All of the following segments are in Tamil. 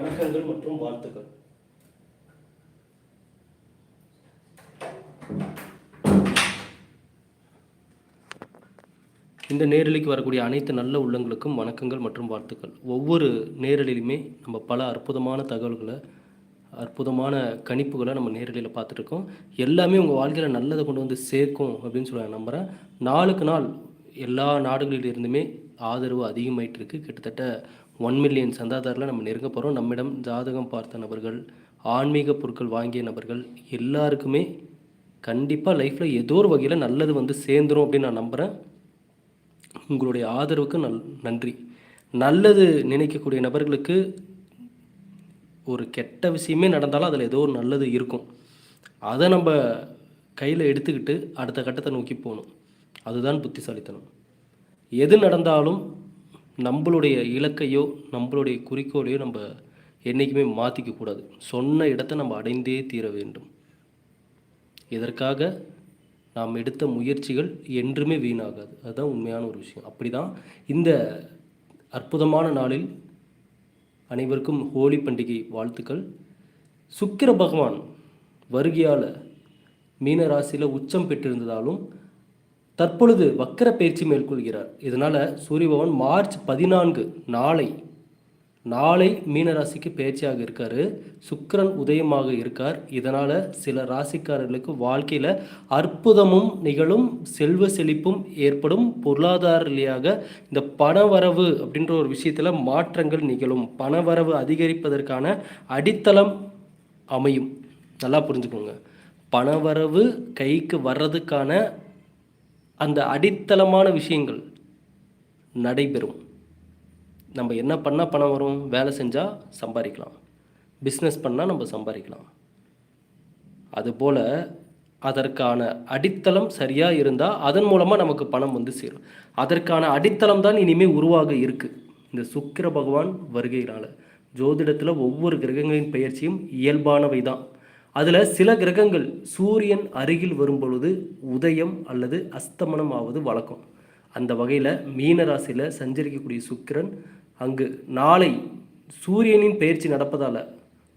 வணக்கங்கள் மற்றும் வாழ்த்துக்கள். இந்த நேரலைக்கு வரக்கூடிய அனைத்து நல்ல உள்ளங்களுக்கும் வணக்கங்கள் மற்றும் வாழ்த்துக்கள். ஒவ்வொரு நேரலையிலுமே நம்ம பல அற்புதமான தகவல்களை அற்புதமான கணிப்புகளை நம்ம நேரடியில் பார்த்துட்ருக்கோம். எல்லாமே உங்கள் வாழ்க்கையில் நல்லதை கொண்டு வந்து சேர்க்கும் அப்படின்னு சொல்லி நான் நம்புகிறேன் நாளுக்கு நாள் எல்லா நாடுகளிலிருந்துமே ஆதரவு அதிகமாயிட்டு இருக்குது கிட்டத்தட்ட ஒன் மில்லியன் சந்தாதாரில் நம்ம நெருங்க போகிறோம் நம்மிடம் ஜாதகம் பார்த்த நபர்கள் ஆன்மீக பொருட்கள் வாங்கிய நபர்கள் எல்லாருக்குமே கண்டிப்பாக லைஃப்பில் ஏதோ ஒரு வகையில் நல்லது வந்து சேர்ந்துரும் அப்படின்னு நான் நம்புகிறேன் உங்களுடைய ஆதரவுக்கு நல் நன்றி. நல்லது நினைக்கக்கூடிய நபர்களுக்கு ஒரு கெட்ட விஷயமே நடந்தாலும் அதில் ஏதோ ஒரு நல்லது இருக்கும். அதை நம்ம கையில் எடுத்துக்கிட்டு அடுத்த கட்டத்தை நோக்கி போகணும். அதுதான் புத்திசாலித்தனம். எது நடந்தாலும் நம்மளுடைய இலக்கையோ நம்மளுடைய குறிக்கோளையோ நம்ம என்றைக்குமே மாற்றிக்க கூடாது. சொன்ன இடத்தை நம்ம அடைந்தே தீர வேண்டும். இதற்காக நாம் எடுத்த முயற்சிகள் என்றுமே வீணாகாது. அதுதான் உண்மையான ஒரு விஷயம். அப்படி தான் இந்த அற்புதமான நாளில் அனைவருக்கும் ஹோலி பண்டிகை வாழ்த்துக்கள். சுக்கிர பகவான் வருகையால் மீனராசியில் உச்சம் பெற்றிருந்ததாலும் தற்பொழுது வக்கர பயிற்சி மேற்கொள்கிறார். இதனால் சூரிய பகவான் மார்ச் பதினான்கு நாளை நாளை மீனராசிக்கு பயிற்சியாக இருக்கார். சுக்கரன் உதயமாக இருக்கார். இதனால் சில ராசிக்காரர்களுக்கு வாழ்க்கையில் அற்புதமும் நிகழும் செல்வ செழிப்பும் ஏற்படும். பொருளாதார ரீதியாக இந்த பணவரவு அப்படின்ற ஒரு விஷயத்தில் மாற்றங்கள் நிகழும். பணவரவு அதிகரிப்பதற்கான அடித்தளம் அமையும். நல்லா புரிஞ்சுக்கோங்க. பணவரவு கைக்கு வர்றதுக்கான அந்த அடித்தளமான விஷயங்கள் நடைபெறும். நம்ம என்ன பண்ணால் பணம் வரும்? வேலை செஞ்சால் சம்பாதிக்கலாம். பிஸ்னஸ் பண்ணால் நம்ம சம்பாதிக்கலாம். அதுபோல் அதற்கான அடித்தளம் சரியாக இருந்தால் அதன் மூலமாக நமக்கு பணம் வந்து சேரும். அதற்கான அடித்தளம் தான் இனிமேல் உருவாக இருக்குது இந்த சுக்கிர பகவான் வருகையினால் ஜோதிடத்தில் ஒவ்வொரு கிரகங்களின் பயிற்சியும் இயல்பானவை தான் அதில் சில கிரகங்கள் சூரியன் அருகில் வரும் பொழுது உதயம் அல்லது அஸ்தமனம் ஆவது வழக்கம். அந்த வகையில் மீன ராசியில் சஞ்சரிக்கக்கூடிய சுக்கிரன் அங்கு நாளை சூரியனின் பயிற்சி நடப்பதால்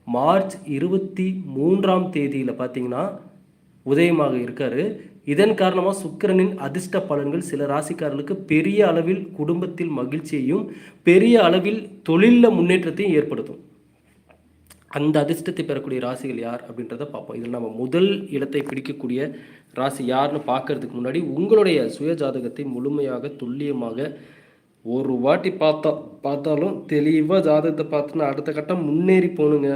மார்ச் இருபத்தி மூன்றாம் தேதியில் பார்த்தீங்கன்னா உதயமாக இருக்கார். இதன் காரணமாக சுக்கிரனின் அதிர்ஷ்ட பலன்கள் சில ராசிக்காரர்களுக்கு பெரிய அளவில் குடும்பத்தில் மகிழ்ச்சியையும் பெரிய அளவில் தொழிலில் முன்னேற்றத்தையும் ஏற்படுத்தும். அந்த அதிர்ஷ்டத்தை பெறக்கூடிய ராசிகள் யார் அப்படின்றத பார்ப்போம். இதில் நம்ம முதல் இடத்தை பிடிக்கக்கூடிய ராசி யாருன்னு பார்க்கறதுக்கு முன்னாடி உங்களுடைய சுய ஜாதகத்தை முழுமையாக துல்லியமாக ஒரு வாட்டி பார்த்தா பார்த்தாலும் தெளிவாக ஜாதகத்தை பார்த்துன்னா அடுத்த கட்டம் முன்னேறி போகணுங்க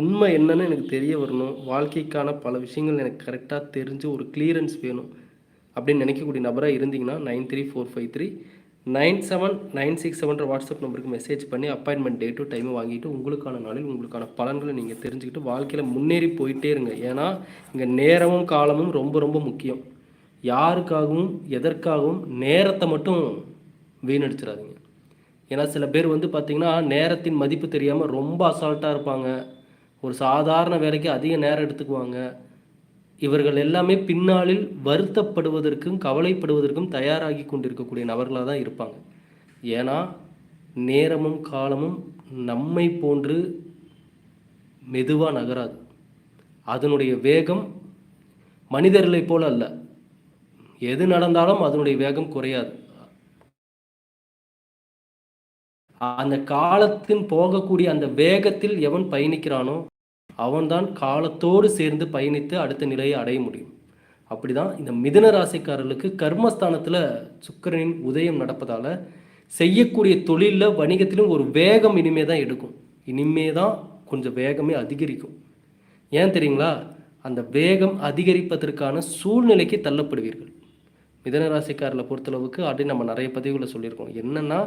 உண்மை என்னன்னு எனக்கு தெரிய வரணும். வாழ்க்கைக்கான பல விஷயங்கள் எனக்கு கரெக்டாக தெரிஞ்சு ஒரு கிளியரன்ஸ் வேணும். அப்படின்னு நினைக்கக்கூடிய நபராக இருந்தீங்கன்னா nine three four five three nine seven nine six seven WhatsApp நம்பருக்கு மெசேஜ் பண்ணி அப்பாயின்மெண்ட் டேட்டு டைமும் வாங்கிட்டு உங்களுக்கான நாளில் உங்களுக்கான பலன்களை நீங்கள் தெரிஞ்சுக்கிட்டு வாழ்க்கையில் முன்னேறி போயிட்டே இருங்க. ஏன்னா இங்கே நேரமும் காலமும் ரொம்ப ரொம்ப முக்கியம். யாருக்காகவும் எதற்காகவும் நேரத்தை மட்டும் வீணடிச்சிடாதீங்க. ஏன்னா சில பேர் வந்து பார்த்திங்கன்னா நேரத்தின் மதிப்பு தெரியாமல் ரொம்ப அசால்ட்டாக இருப்பாங்க. ஒரு சாதாரண வேலைக்கு அதிக நேரம் எடுத்துக்குவாங்க. இவர்கள் எல்லாமே பின்னாளில் வருத்தப்படுவதற்கும் கவலைப்படுவதற்கும் தயாராகி கொண்டிருக்கக்கூடிய நபர்களாக தான் இருப்பாங்க. ஏன்னா நேரமும் காலமும் நம்மை போன்று மெதுவாக நகராது. அதனுடைய வேகம் மனிதர்களைப் போல அல்ல. எது நடந்தாலும் அதனுடைய வேகம் குறையாது. அந்த காலத்தின் போகக்கூடிய அந்த வேகத்தில் எவன் பயணிக்கிறானோ அவன்தான் காலத்தோடு சேர்ந்து பயணித்து அடுத்த நிலையை அடைய முடியும். அப்படிதான் இந்த மிதன ராசிக்காரர்களுக்கு கர்மஸ்தானத்தில் சுக்கிரனின் உதயம் நடப்பதால் செய்யக்கூடிய தொழிலில் வணிகத்திலும் ஒரு வேகம் இனிமே தான் எடுக்கும். இனிமே தான் கொஞ்சம் வேகமே அதிகரிக்கும். ஏன் தெரியுங்களா? அந்த வேகம் அதிகரிப்பதற்கான சூழ்நிலைக்கு தள்ளப்படுவீர்கள். மிதன ராசிக்காரர்களை பொறுத்தளவுக்கு அப்படி நம்ம நிறைய பதிவுகளை சொல்லியிருக்கோம். என்னென்னா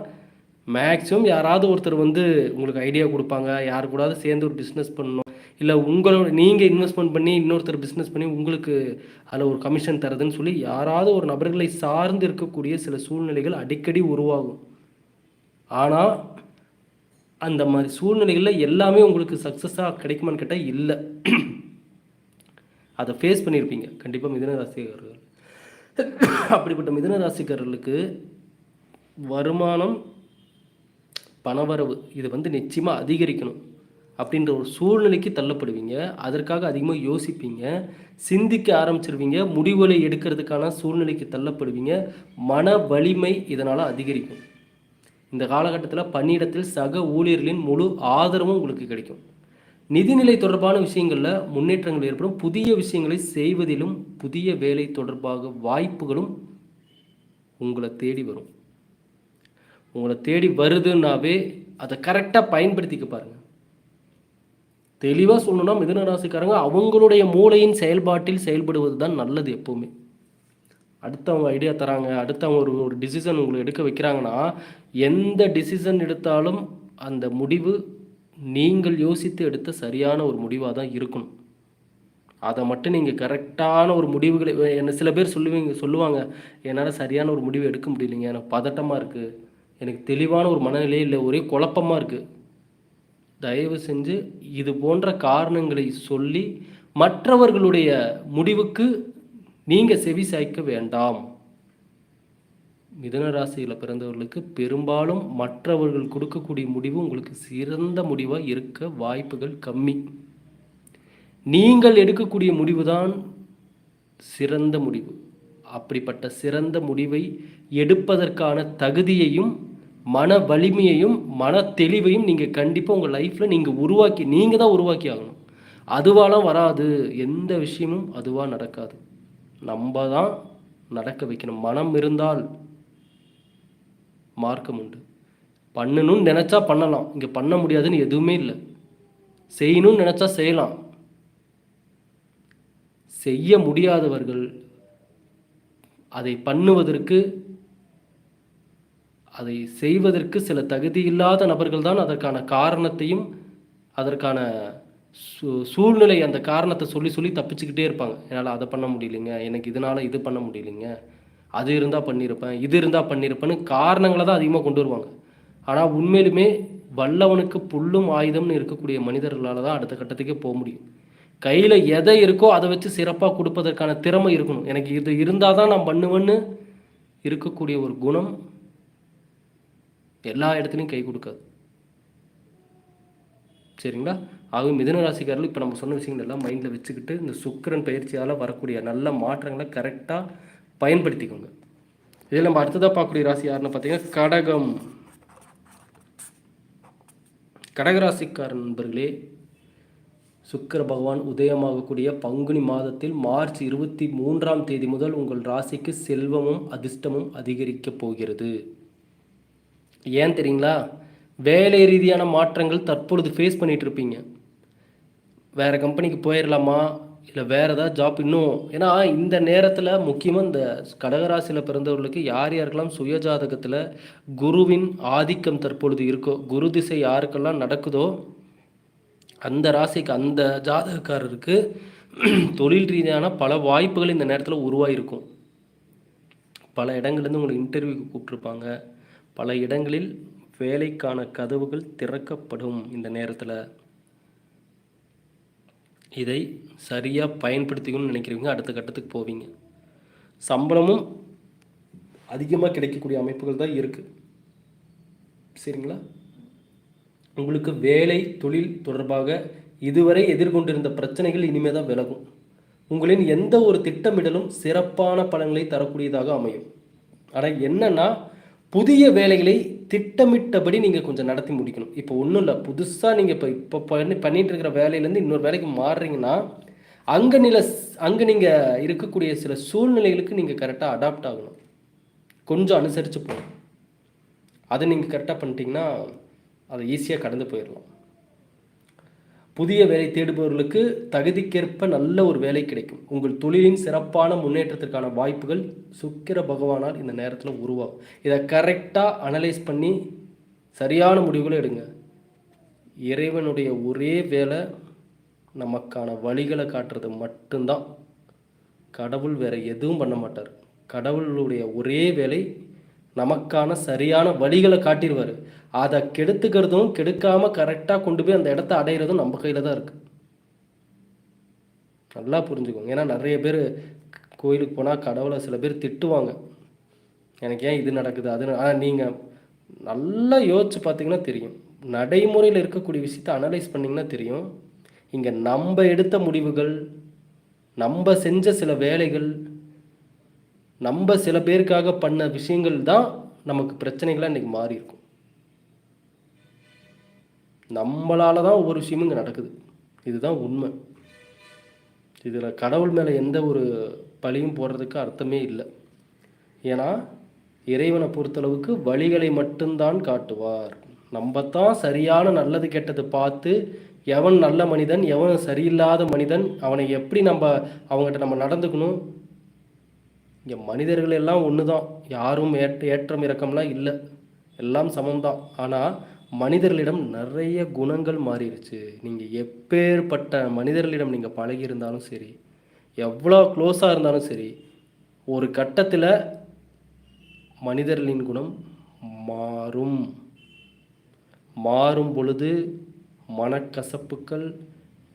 மேக்ஸிமம் யாராவது ஒருத்தர் வந்து உங்களுக்கு ஐடியா கொடுப்பாங்க. யார் கூடாது சேர்ந்து ஒரு பிஸ்னஸ் பண்ணணும். இல்லை உங்களோட நீங்கள் இன்வெஸ்ட்மெண்ட் பண்ணி இன்னொருத்தர் பிஸ்னஸ் பண்ணி உங்களுக்கு அதில் ஒரு கமிஷன் தரதுன்னு சொல்லி யாராவது ஒரு நபர்களை சார்ந்து இருக்கக்கூடிய சில சூழ்நிலைகள் அடிக்கடி உருவாகும். ஆனால் அந்த மாதிரி சூழ்நிலைகளில் எல்லாமே உங்களுக்கு சக்ஸஸாக கிடைக்குமான்னு கேட்டால் இல்லை. அதை ஃபேஸ் பண்ணியிருப்பீங்க கண்டிப்பாக மிதன ராசிக்காரர்கள். அப்படிப்பட்ட மிதன ராசிக்காரர்களுக்கு வருமானம் பணவரவு இது வந்து நிச்சயமாக அதிகரிக்கணும். அப்படின்ற ஒரு சூழ்நிலைக்கு தள்ளப்படுவீங்க. அதற்காக அதிகமாக யோசிப்பீங்க. சிந்திக்க ஆரம்பிச்சிருவீங்க. முடிவுகளை எடுக்கிறதுக்கான சூழ்நிலைக்கு தள்ளப்படுவீங்க. மன வலிமை இதனால் அதிகரிக்கும். இந்த காலகட்டத்தில் பணியிடத்தில் சக ஊழியர்களின் முழு ஆதரவும் உங்களுக்கு கிடைக்கும். நிதிநிலை தொடர்பான விஷயங்களில் முன்னேற்றங்கள் ஏற்படும். புதிய விஷயங்களை செய்வதிலும் புதிய வேலை தொடர்பாக வாய்ப்புகளும் உங்களை தேடி வரும். உங்களை தேடி வருதுன்னாவே அதை கரெக்டாக பயன்படுத்திக்க பாருங்கள் தெளிவாக சொல்லணும்னா மிதன ராசிக்காரங்க அவங்களுடைய மூளையின் செயல்பாட்டில் செயல்படுவது தான் நல்லது எப்போவுமே. அடுத்தவங்க ஐடியா தராங்க அடுத்தவங்க ஒரு ஒரு டிசிஷன் உங்களை எடுக்க வைக்கிறாங்கன்னா எந்த டிசிஷன் எடுத்தாலும் அந்த முடிவு நீங்கள் யோசித்து எடுத்த சரியான ஒரு முடிவாக தான் இருக்கணும். அதை மட்டும் நீங்கள் கரெக்டான ஒரு முடிவுகளை என்ன சில பேர் சொல்லுவீங்க சொல்லுவாங்க என்னால் சரியான ஒரு முடிவு எடுக்க முடியலைங்க எனக்கு பதட்டமாக இருக்குது எனக்கு தெளிவான ஒரு மனநிலையே இல்லை ஒரே குழப்பமாக இருக்குது தயவு செஞ்சு இது போன்ற காரணங்களை சொல்லி மற்றவர்களுடைய முடிவுக்கு நீங்கள் செவி சாய்க்க வேண்டாம். மிதன ராசியில் பிறந்தவர்களுக்கு பெரும்பாலும் மற்றவர்கள் கொடுக்கக்கூடிய முடிவு உங்களுக்கு சிறந்த முடிவாக இருக்க வாய்ப்புகள் கம்மி. நீங்கள் எடுக்கக்கூடிய முடிவுதான் சிறந்த முடிவு. அப்படிப்பட்ட சிறந்த முடிவை எடுப்பதற்கான தகுதியையும் மன வலிமையையும் மன தெளிவையும் நீங்கள் கண்டிப்பாக உங்கள் லைஃப்பில் நீங்கள் உருவாக்கி நீங்கள் தான் உருவாக்கி ஆகணும். அதுவாலாம் வராது. எந்த விஷயமும் அதுவாக நடக்காது. நம்ம தான் நடக்க வைக்கணும். மனம் இருந்தால் மார்க்கம் உண்டு. பண்ணணும்னு நினச்சா பண்ணலாம். இங்கே பண்ண முடியாதுன்னு எதுவுமே இல்லை. செய்யணும்னு நினச்சா செய்யலாம். செய்ய முடியாதவர்கள் அதை பண்ணுவதற்கு அதை செய்வதற்கு சில தகுதியில்லாத நபர்கள் தான் அதற்கான காரணத்தையும் அதற்கான சூ சூழ்நிலை அந்த காரணத்தை சொல்லி சொல்லி தப்பிச்சுக்கிட்டே இருப்பாங்க. என்னால் அதை பண்ண முடியலைங்க எனக்கு இதனால் இது பண்ண முடியலைங்க அது இருந்தால் பண்ணியிருப்பேன் இது இருந்தால் பண்ணியிருப்பேன்னு காரணங்களை தான் அதிகமாக கொண்டு வருவாங்க. ஆனால் உண்மையிலுமே வல்லவனுக்கு புல்லும் ஆயுதம்னு இருக்கக்கூடிய மனிதர்களால் தான் அடுத்த கட்டத்துக்கே போக முடியும். கையில் எதை இருக்கோ அதை வச்சு சிறப்பாக கொடுப்பதற்கான திறமை இருக்கணும். எனக்கு இது இருந்தால் தான் நான் பண்ணுவேன்னு இருக்கக்கூடிய ஒரு குணம் எல்லா இடத்துலையும் கை கொடுக்காது. சரிங்களா? ஆகவே மிதன ராசிக்காரர்கள் இப்போ நம்ம சொன்ன விஷயங்கள் எல்லாம் மைண்டில் வச்சுக்கிட்டு இந்த சுக்கிரன் பயிற்சியால் வரக்கூடிய நல்ல மாற்றங்களை கரெக்டாக பயன்படுத்திக்கோங்க. இதில் நம்ம அடுத்ததாக பார்க்கக்கூடிய ராசி யாருன்னு பார்த்தீங்கன்னா கடகம். கடகராசிக்கார நண்பர்களே சுக்கிர பகவான் உதயமாகக்கூடிய பங்குனி மாதத்தில் மார்ச் இருபத்தி மூன்றாம் தேதி முதல் உங்கள் ராசிக்கு செல்வமும் அதிர்ஷ்டமும் அதிகரிக்கப் போகிறது. ஏன் தெரியுங்களா? வேலை ரீதியான மாற்றங்கள் தற்பொழுது ஃபேஸ் பண்ணிகிட்டு இருப்பீங்க. வேறு கம்பெனிக்கு போயிடலாமா இல்லை வேறு ஏதாவது ஜாப் இன்னும்? ஏன்னா இந்த நேரத்தில் முக்கியமாக இந்த கடகராசியில் பிறந்தவர்களுக்கு யார் யாருக்கெல்லாம் சுயஜாதகத்தில் குருவின் ஆதிக்கம் தற்பொழுது இருக்கோ குரு திசை யாருக்கெல்லாம் நடக்குதோ அந்த ராசிக்கு அந்த ஜாதகக்காரருக்கு தொழில் ரீதியான பல வாய்ப்புகள் இந்த நேரத்தில் உருவாகிருக்கும் பல இடங்கள்லேருந்து உங்களை இன்டர்வியூக்கு கூப்பிட்ருப்பாங்க பல இடங்களில் வேலைக்கான கதவுகள் திறக்கப்படும் இந்த நேரத்தில். இதை சரியாக பயன்படுத்திக்கணும்னு நினைக்கிறவங்க அடுத்த கட்டத்துக்கு போவீங்க. சம்பளமும் அதிகமாக கிடைக்கக்கூடிய அமைப்புகள் தான் இருக்குது சரிங்களா? உங்களுக்கு வேலை தொழில் தொடர்பாக இதுவரை எதிர்கொண்டிருந்த பிரச்சனைகள் இனிமே தான் விலகும். உங்களின் எந்த ஒரு திட்டமிடலும் சிறப்பான பலன்களை தரக்கூடியதாக அமையும். ஆனால் என்னன்னா புதிய வேலைகளை திட்டமிட்டபடி நீங்கள் கொஞ்சம் நடத்தி முடிக்கணும். இப்போ ஒன்றும் இல்லை. புதுசாக நீங்கள் இப்போ இப்போ பண்ணி பண்ணிட்டு இருக்கிற வேலையிலேருந்து இன்னொரு வேலைக்கு மாறுறீங்கன்னா அங்கே நில அங்கே நீங்கள் இருக்கக்கூடிய சில சூழ்நிலைகளுக்கு நீங்கள் கரெக்டாக அடாப்ட் ஆகணும். கொஞ்சம் அனுசரித்து போகணும். அதை நீங்கள் கரெக்டாக பண்ணிட்டீங்கன்னா அதை ஈஸியாக கடந்து போயிடலாம். புதிய வேலை தேடுபவர்களுக்கு தகுதிக்கேற்ப நல்ல ஒரு வேலை கிடைக்கும். உங்கள் தொழிலின் சிறப்பான முன்னேற்றத்திற்கான வாய்ப்புகள் சுக்கிர பகவானால் இந்த நேரத்தில் உருவாகும். இதை கரெக்டாக அனலைஸ் பண்ணி சரியான முடிவுகளை எடுங்க. இறைவனுடைய ஒரே வேலை நமக்கான வழிகளை காட்டுறது மட்டும்தான். கடவுள் வேற எதுவும் பண்ண மாட்டார். கடவுளுடைய ஒரே வேலை நமக்கான சரியான வழிகளை காட்டிடுவார் அதை கெடுத்துக்கிறதும் கெடுக்காமல் கரெக்டாக கொண்டு போய் அந்த இடத்த அடையிறதும் நம்ம கையில் தான் இருக்குது நல்லா புரிஞ்சுக்கோங்க. ஏன்னா நிறைய பேர் கோயிலுக்கு போனால் கடவுளை சில பேர் திட்டுவாங்க. எனக்கு ஏன் இது நடக்குது அது ஆனால் நீங்கள் நல்லா யோசிச்சு பார்த்தீங்கன்னா தெரியும். நடைமுறையில் இருக்கக்கூடிய விஷயத்தை அனலைஸ் பண்ணிங்கன்னா தெரியும். இங்கே நம்ம எடுத்த முடிவுகள் நம்ம செஞ்ச சில வேலைகள் நம்ம சில பேருக்காக பண்ண விஷயங்கள் தான் நமக்கு பிரச்சனைகளாக இன்றைக்கி மாறி இருக்கும். நம்மளால தான் ஒவ்வொரு விஷயமும் இங்கே நடக்குது. இதுதான் உண்மை. இதில் கடவுள் மேலே எந்த ஒரு பழியும் போடுறதுக்கு அர்த்தமே இல்லை. ஏன்னா இறைவனை பொறுத்தளவுக்கு வழிகளை மட்டும்தான் காட்டுவார். நம்ம தான் சரியான நல்லது கெட்டது பார்த்து எவன் நல்ல மனிதன் எவன் சரியில்லாத மனிதன் அவனை எப்படி நம்ம அவங்ககிட்ட நம்ம நடந்துக்கணும்? இங்கே மனிதர்கள் எல்லாம் ஒன்று தான் யாரும் ஏற்ற ஏற்றம் இறக்கம்லாம் இல்லை. எல்லாம் சமம்தான். ஆனால் மனிதர்களிடம் நிறைய குணங்கள் மாறிடுச்சு நீங்கள் எப்பேற்பட்ட மனிதர்களிடம் நீங்கள் பழகி இருந்தாலும் சரி எவ்வளோ க்ளோஸாக இருந்தாலும் சரி ஒரு கட்டத்தில் மனிதர்களின் குணம் மாறும். மாறும் பொழுது மனக்கசப்புக்கள்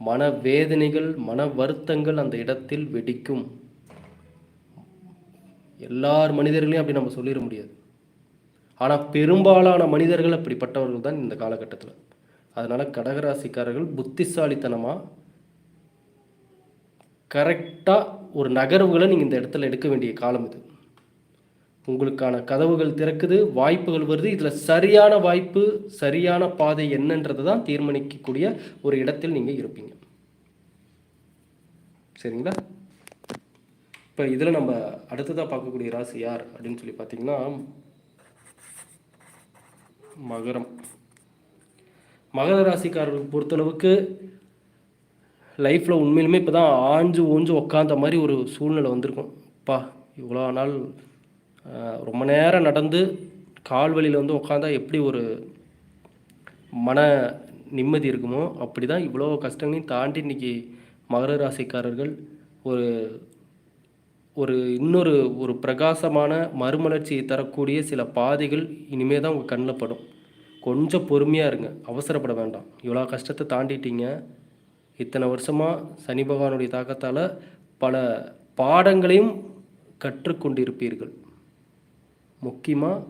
மனவேதனைகள் மன வருத்தங்கள் அந்த இடத்தில் வெடிக்கும். எல்லார் மனிதர்களையும் அப்படி நம்ம சொல்லிட முடியாது. ஆனால் பெரும்பாலான மனிதர்கள் அப்படிப்பட்டவர்கள் தான் இந்த காலகட்டத்தில். அதனால் கடகராசிக்காரர்கள் புத்திசாலித்தனமாக கரெக்டாக ஒரு நகர்வுகளை நீங்கள் இந்த இடத்துல எடுக்க வேண்டிய காலம் இது. உங்களுக்கான கதவுகள் திறக்குது வாய்ப்புகள் வருது. இதில் சரியான வாய்ப்பு சரியான பாதை என்னன்றது தான் தீர்மானிக்கக்கூடிய ஒரு இடத்தில் நீங்கள் இருப்பீங்க. சரிங்களா? இப்போ இதில் நம்ம அடுத்ததாக பார்க்கக்கூடிய ராசி யார் அப்படின்னு சொல்லி பார்த்தீங்கன்னா மகரம். மகர ராசிக்காரர்கள் பொறுத்தளவுக்கு லைஃப்பில் உண்மையிலுமே இப்போ தான் ஆஞ்சு ஊஞ்சு உக்காந்த மாதிரி ஒரு சூழ்நிலை வந்திருக்கும். பா இவ்வளோ நாள் ரொம்ப நேரம் நடந்து கால் வலியில் வந்து உட்காந்தா எப்படி ஒரு மன நிம்மதி இருக்குமோ அப்படி தான் இவ்வளோ கஷ்டங்களையும் தாண்டி இன்னைக்கு மகர ராசிக்காரர்கள் ஒரு ஒரு இன்னொரு ஒரு பிரகாசமான மறுமலர்ச்சியை தரக்கூடிய சில பாதைகள் இனிமே தான் உங்கள் கண்ணில் படும். கொஞ்சம் பொறுமையாக இருங்க. அவசரப்பட வேண்டாம். இவ்வளோ கஷ்டத்தை தாண்டிட்டீங்க. இத்தனை வருஷமாக சனி பகவானுடைய தாக்கத்தால் பல பாடங்களையும் கற்றுக்கொண்டிருப்பீர்கள். முக்கியமாக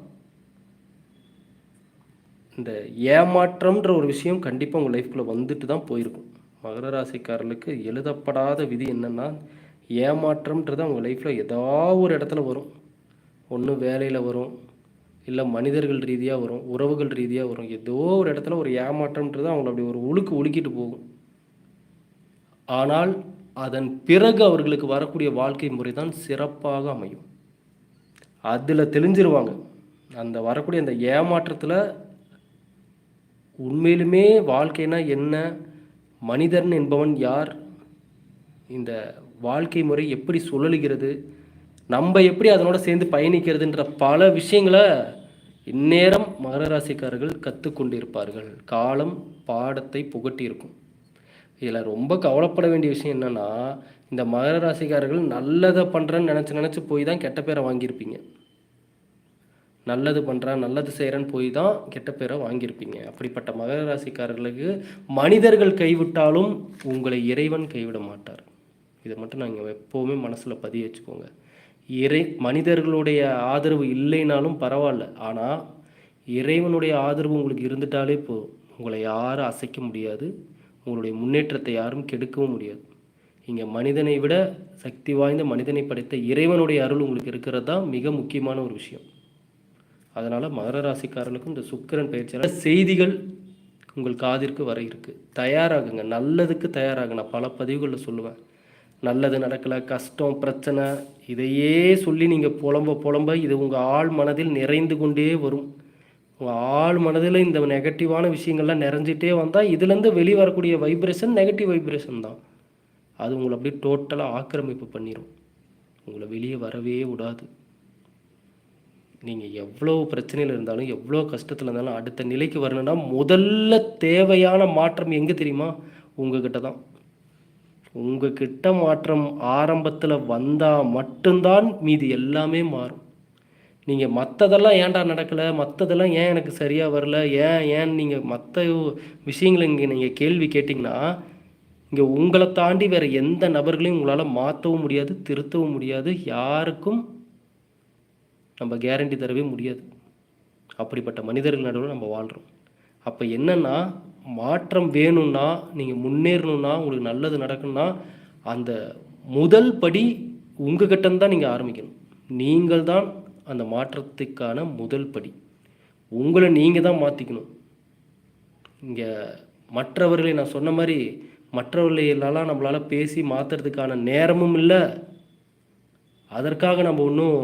இந்த ஏமாற்றம்ன்ற ஒரு விஷயம் கண்டிப்பாக உங்கள் லைஃப்குள்ளே வந்துட்டு தான் போயிருக்கும். மகர ராசிக்காரர்களுக்கு எழுதப்படாத விதி என்னென்னா ஏமாற்றம்ன்றது அவங்க லைஃப்பில் ஏதாவது ஒரு இடத்துல வரும். ஒன்று வேலையில் வரும் இல்லை மனிதர்கள் ரீதியாக வரும் உறவுகள் ரீதியாக வரும். ஏதோ ஒரு இடத்துல ஒரு ஏமாற்றம்ன்றது அவங்கள அப்படி ஒரு உழுக்கு உழுக்கிட்டு போகும். ஆனால் அதன் பிறகு அவர்களுக்கு வரக்கூடிய வாழ்க்கை முறை தான் சிறப்பாக அமையும். அதில் தெளிஞ்சிருவாங்க. அந்த வரக்கூடிய அந்த ஏமாற்றத்தில் உண்மையிலுமே வாழ்க்கைனா என்ன? மனிதன் என்பவன் யார்? இந்த வாழ்க்கை முறை எப்படி சுழலுகிறது நம்ம எப்படி அதனோட சேர்ந்து பயணிக்கிறதுன்ற பல விஷயங்களை இந்நேரம் மகர ராசிக்காரர்கள் கற்றுக்கொண்டிருப்பார்கள் காலம் பாடத்தை புகட்டியிருக்கும். இதில் ரொம்ப கவலைப்பட வேண்டிய விஷயம் என்னன்னா இந்த மகர ராசிக்காரர்கள் நல்லதை பண்ணுறேன்னு நினச்சி நினச்சி போய் தான் கெட்ட பேரை வாங்கியிருப்பீங்க. நல்லது பண்ணுறேன் நல்லது செய்கிறேன்னு போய் தான் கெட்ட பேரை வாங்கியிருப்பீங்க. அப்படிப்பட்ட மகர ராசிக்காரர்களுக்கு மனிதர்கள் கைவிட்டாலும் உங்களை இறைவன் கைவிட மாட்டார். இதை மட்டும் நாங்கள் எப்போவுமே மனசில் பதிய வச்சுக்கோங்க. இறை மனிதர்களுடைய ஆதரவு இல்லைனாலும் பரவாயில்ல. ஆனால் இறைவனுடைய ஆதரவு உங்களுக்கு இருந்துட்டாலே போதும். உங்களை யாரும் அசைக்க முடியாது. உங்களுடைய முன்னேற்றத்தை யாரும் கெடுக்கவும் முடியாது. இங்கே மனிதனை விட சக்தி வாய்ந்த மனிதனை படைத்த இறைவனுடைய அருள் உங்களுக்கு இருக்கிறது தான் மிக முக்கியமான ஒரு விஷயம். அதனால் மகர ராசிக்காரர்களுக்கும் இந்த சுக்கிரன் பயிற்சியால் செய்திகள் உங்கள் காதிற்கு வர இருக்கு. தயாராகுங்க. நல்லதுக்கு தயாராக நான் பல பதிவுகளில் சொல்லுவேன். நல்லது நடக்கலை கஷ்டம் பிரச்சனை இதையே சொல்லி நீங்கள் புலம்ப புலம்ப இது உங்கள் ஆள் மனதில் நிறைந்து கொண்டே வரும். உங்கள் ஆள் மனதில் இந்த நெகட்டிவான விஷயங்கள்லாம் நிறைஞ்சிட்டே வந்தால் இதுலேருந்து வெளியே வரக்கூடிய வைப்ரேஷன் நெகட்டிவ் வைப்ரேஷன் தான். அது உங்களை அப்படியே டோட்டலாக ஆக்கிரமிப்பு பண்ணிடும் உங்களை வெளியே வரவே விடாது. நீங்கள் எவ்வளோ பிரச்சனையில் இருந்தாலும் எவ்வளோ கஷ்டத்தில் இருந்தாலும் அடுத்த நிலைக்கு வரணும்னா முதல்ல தேவையான மாற்றம் எங்கே தெரியுமா? உங்ககிட்ட தான். உங்ககிட்ட மாற்றம் ஆரம்பத்தில் வந்தால் மட்டும்தான் மீதி எல்லாமே மாறும். நீங்கள் மற்றதெல்லாம் ஏன்டா நடக்கலை? மற்றதெல்லாம் ஏன் எனக்கு சரியாக வரல? ஏன் ஏன் நீங்கள் மற்ற விஷயங்களை இங்கே நீங்கள் கேள்வி கேட்டிங்கன்னா இங்கே உங்களை தாண்டி வேறு எந்த நபர்களையும் உங்களால் மாற்றவும் முடியாது திருத்தவும் முடியாது. யாருக்கும் நம்ம கேரண்டி தரவே முடியாது. அப்படிப்பட்ட மனிதர்கள் நடுவில் நம்ம வாழ்கிறோம் அப்போ என்னன்னா மாற்றம் வேணும்னா நீங்கள் முன்னேறணும்னா உங்களுக்கு நல்லது நடக்கணும்னா அந்த முதல் படி உங்கள் தான் நீங்கள் ஆரம்பிக்கணும். நீங்கள் தான் அந்த மாற்றத்துக்கான முதல் படி. உங்களை நீங்கள் தான் மாற்றிக்கணும் இங்கே மற்றவர்களை நான் சொன்ன மாதிரி மற்றவர்களெல்லாம் நம்மளால் பேசி மாற்றுறதுக்கான நேரமும் இல்லை. அதற்காக நம்ம ஒன்றும்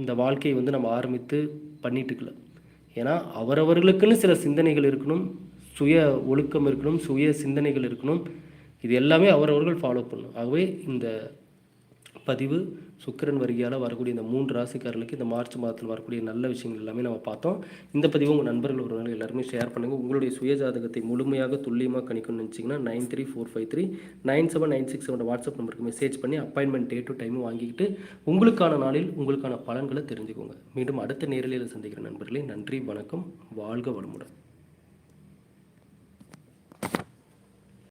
இந்த வாழ்க்கையை வந்து நம்ம ஆரம்பித்து பண்ணிட்டுக்கல ஏன்னா அவரவர்களுக்குன்னு சில சிந்தனைகள் இருக்கணும். சுய ஒழுக்கம் இருக்கணும் சுய சிந்தனைகள் இருக்கணும். இது எல்லாமே அவரவர்கள் ஃபாலோ பண்ணணும். ஆகவே இந்த பதிவு சுக்கரன் வருகையால் வரக்கூடிய இந்த மூன்று ராசிக்காரர்களுக்கு இந்த மார்ச் மாதத்தில் வரக்கூடிய நல்ல விஷயங்கள் எல்லாமே நம்ம பார்த்தோம். இந்த பதிவு உங்கள் நண்பர்கள் உறவினர்கள் எல்லாருமே ஷேர் பண்ணுங்கள் உங்களுடைய சுய ஜாதகத்தை முழுமையாக துல்லியமாக கணிக்கணும்னு நினச்சிங்கன்னா nine three four five three nine seven nine six seven WhatsApp நம்பருக்கு மெசேஜ் பண்ணி அப்பாயின்மெண்ட் டே டு டைமும் வாங்கிக்கிட்டு உங்களுக்கான நாளில் உங்களுக்கான பலன்களை தெரிஞ்சுக்கோங்க. மீண்டும் அடுத்த நேரலையில் சந்திக்கிற நண்பர்களே நன்றி வணக்கம் வாழ்க வளமுடன்.